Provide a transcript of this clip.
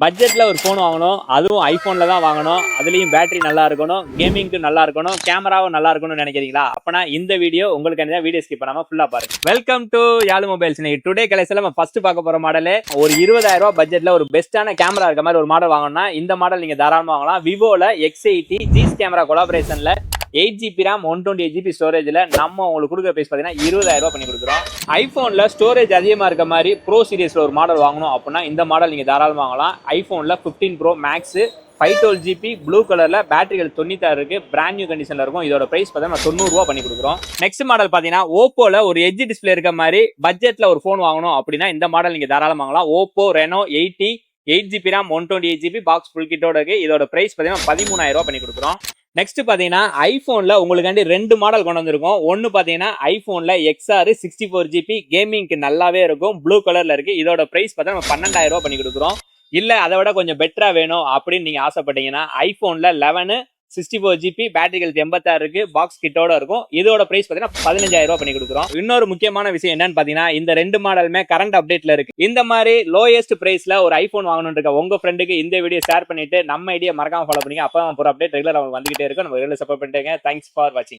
பட்ஜெட்டில் ஒரு ஃபோன் வாங்கணும். அதுவும் ஐஃபோனில் தான் வாங்கணும். அதுலேயும் பேட்டரி நல்லா இருக்கணும். கேமிங்க்கு நல்லா இருக்கணும். கேமராவும் நல்லா இருக்கணும்னு நினைக்கிறீங்களா? அப்பனா இந்த வீடியோ உங்களுக்கு வீடியோ ஸ்கிப் பண்ணாமல் ஃபுல்லாக பாருங்க. வெல்கம் டு யாழ் மொபைல்ஸ் இன்னைக்கு டுடே கலைஸ்ல நம்ம ஃபர்ஸ்ட் பார்க்க போகிற மாடல் ஒரு இருபதாயிரம் ரூபா பட்ஜெட்டில் ஒரு பெஸ்ட்டான கேமரா இருக்க மாதிரி ஒரு மாடல் வாங்கணும்னா இந்த மாடல் நீங்கள் தாராளமாக வாங்கலாம். விவோவில் X eighty Zeiss camera கொலாபரேஷனில் eight GB RAM one twenty eight GB ஸ்டோரேஜில் நம்ம உங்களுக்கு கொடுக்குற ப்ரைஸ் பார்த்தீங்கன்னா இருபதாயிரம் ரூபாய் பண்ணி கொடுக்குறோம். ஐஃபோனில் ஸ்டோரேஜ் அதிகமாக இருக்க மாதிரி ப்ரோ சீரியஸில் ஒரு மாடல் வாங்கணும் அப்படின்னா இந்த மாடல் நீங்கள் தாராளமாக வாங்கலாம். ஐஃபோனில் fifteen pro max five twelve GB blue கலரில் பேட்டரிகள் தொண்ணூத்தாறு இருக்கு பிராண்ட் நியூ கண்டிஷனில் இருக்கும். இதோட ப்ரைஸ் பார்த்தீங்கன்னா தொண்ணூறுரூவா பண்ணி கொடுக்குறோம். நெக்ஸ்ட் மாடல் பார்த்தீங்கன்னா ஓப்போவில் ஒரு எட்ஜ் டிஸ்பிளே இருக்க மாதிரி பட்ஜெட்டில் ஒரு ஃபோன் வாங்கணும் அப்படின்னா இந்த மாடல் நீங்கள் தாராளமாக வாங்கலாம். Oppo Reno eighty eight GB RAM one twenty eight GB box full கிட்டோட இருக்கு. இதோட ப்ரைஸ் பார்த்தீங்கன்னா பதிமூணாயிரம் ரூபா பண்ணி கொடுக்குறோம். நெக்ஸ்ட் பார்த்தீங்கன்னா ஐஃபோனில் உங்களுக்காண்டி ரெண்டு மாடல் கொண்டு வந்திருக்கோம். ஒன்று பார்த்தீங்கன்னா ஐஃபோனில் எக்ஸ்ஆர் சிக்ஸ்டி ஃபோர் ஜிபி கேமிங்க்கு நல்லாவே இருக்கும். ப்ளூ கலரில் இருக்குது இதோட ப்ரைஸ் பார்த்தா நம்ம பன்னெண்டாயிரம் ரூபா பண்ணி கொடுக்குறோம். இல்லை அதை விட கொஞ்சம் பெட்டராக வேணும் அப்படின்னு நீங்கள் ஆசைப்பட்டீங்கன்னா ஐஃபோனில் eleven sixty four GB battery health எண்பத்தாறு இருக்கு பாக்ஸ் கிட்டோட இருக்கும். இதோட பிரைஸ் பார்த்தீங்கன்னா பதினஞ்சாயிரம் ரூபாய் பண்ணி கொடுக்குறோம். இன்னொரு முக்கியமான விஷயம் என்னன்னு பார்த்தீங்கன்னா இந்த ரெண்டு மாடலுமே கரண்ட் அப்டேட்ல இருக்கு. இந்த மாதிரி லோயஸ்ட் பிரைஸ்ல ஒரு ஐஃபோன் வாங்கணும்னு இருக்க உங்க ஃப்ரெண்டுக்கு இந்த வீடியோ ஷேர் பண்ணிட்டு நம்ம ஐடியா மறக்காம ஃபாலோ பண்ணிங்க அப்போ ஒரு அப்டேட் ரெகுலர் அவங்க வந்துகிட்டே இருக்கும். நம்ம ரெகுலர் சப்போர்ட் பண்ணிட்டேங்க தேங்க்ஸ் ஃபார் வாட்சிங்